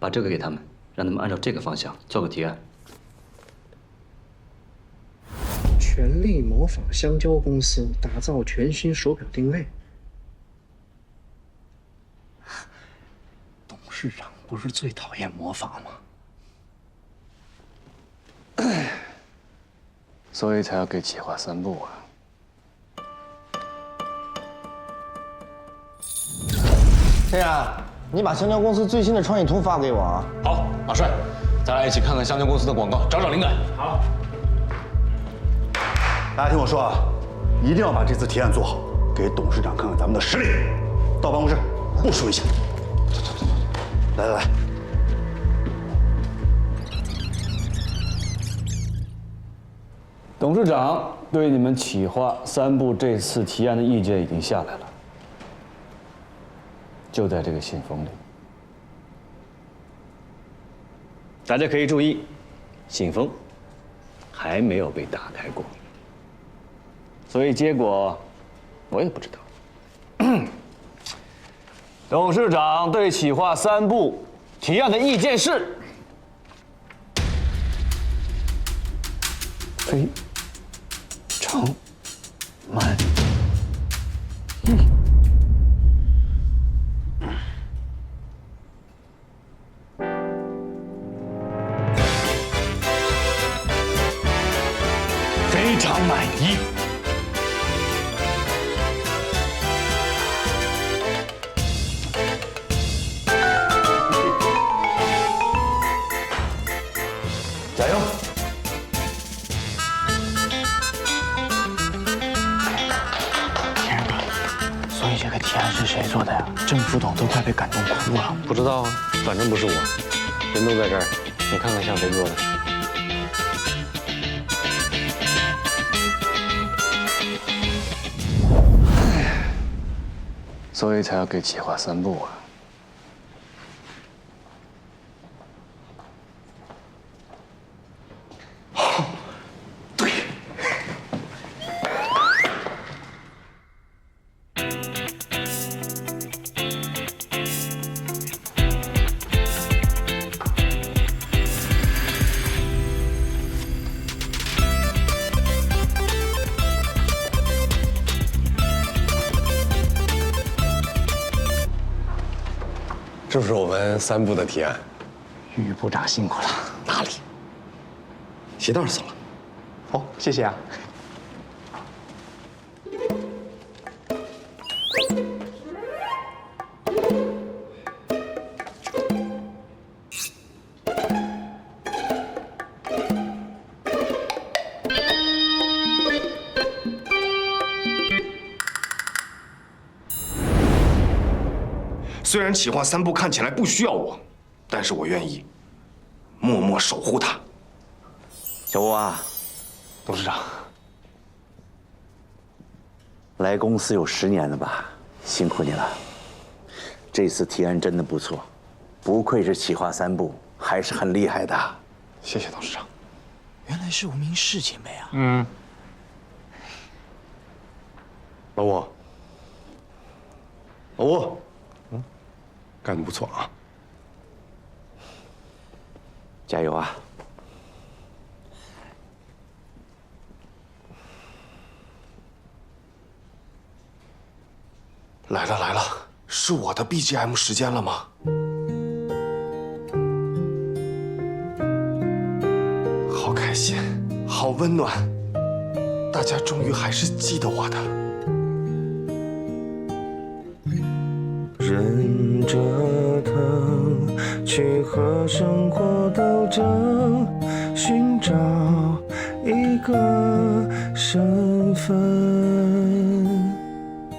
把这个给他们，让他们按照这个方向做个提案。全力模仿香蕉公司，打造全新手表定位。董事长不是最讨厌模仿吗？所以才要给企划三步啊。这样，你把香蕉公司最新的创意图发给我啊。好，马帅，咱俩一起看看香蕉公司的广告，找找灵感。好大家听我说啊，一定要把这次提案做好，给董事长看看咱们的实力。到办公室，部署一下。走走走走，来来来，董事长对你们企划三部这次提案的意见已经下来了，就在这个信封里。大家可以注意，信封还没有被打开过，所以结果我也不知道。董事长对企划三部提案的意见是非常非常满意。加油！天然哥，所以这个提案是谁做的呀？郑副总都快被感动哭了。不知道啊，反正不是我，人都在这儿，你看看像谁做的？所以才要给企划三步啊。这是我们三部的提案。于部长辛苦了。哪里？鞋带松了。哦，谢谢啊。虽然企划三部看起来不需要我，但是我愿意默默守护它。小吴啊，董事长，来公司有十年了吧？辛苦你了。这次提案真的不错，不愧是企划三部，还是很厉害的。谢谢董事长。原来是无名氏姐妹啊。嗯老吴，老吴，嗯，干得不错啊。加油啊！来了来了，是我的 BGM 时间了吗？好开心，好温暖，大家终于还是记得我的。忍折腾去和生活斗争寻找